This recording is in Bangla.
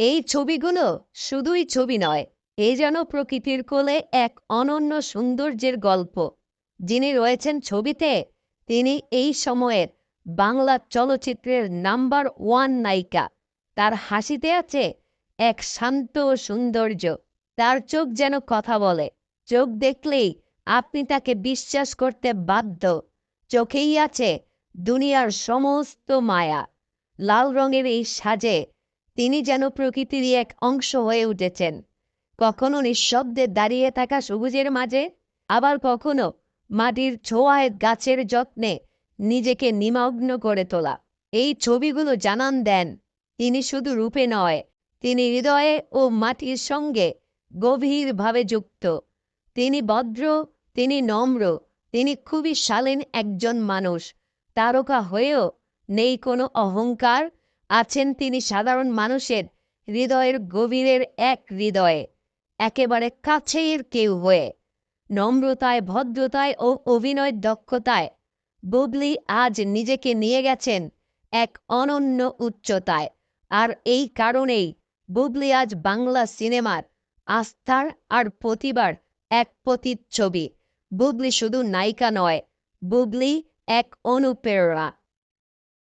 এই ছবিগুলো শুধুই ছবি নয়, এ যেন প্রকৃতির কোলে এক অনন্য সৌন্দর্যের গল্প। যিনি রয়েছেন ছবিতে, তিনি এই সময়ের বাংলা চলচ্চিত্রের নাম্বার ওয়ান নায়িকা। তার হাসিতে আছে এক শান্ত সৌন্দর্য। তার চোখ যেন কথা বলে। চোখ দেখলেই আপনি তাকে বিশ্বাস করতে বাধ্য। চোখেই আছে দুনিয়ার সমস্ত মায়া। লাল রঙের এই সাজে তিনি যেন প্রকৃতিরই এক অংশ হয়ে উঠেছেন। কখনো নিঃশব্দে দাঁড়িয়ে থাকা সবুজের মাঝে, আবার কখনো মাটির ছোঁয়ায় গাছের যত্নে নিজেকে নিমগ্ন করে তোলা। এই ছবিগুলো জানান দেন, তিনি শুধু রূপে নয়, তিনি হৃদয়ে ও মাটির সঙ্গে গভীরভাবে যুক্ত। তিনি ভদ্র, তিনি নম্র, তিনি খুবই শালীন একজন মানুষ। তারকা হয়েও নেই কোনো অহংকার আছেন তিনি সাধারণ মানুষের হৃদয়ের গভীরের এক হৃদয়ে, একেবারে কাছের কেউ হয়ে। নম্রতায়, ভদ্রতায় ও অভিনয় দক্ষতায় বুবলি আজ নিজেকে নিয়ে গেছেন এক অনন্য উচ্চতায়। আর এই কারণেই বুবলি আজ বাংলা সিনেমার আস্থার আর প্রতিবার এক প্রতিচ্ছবি। বুবলি শুধু নায়িকা নয়, বুবলি এক অনুপ্রেরণা।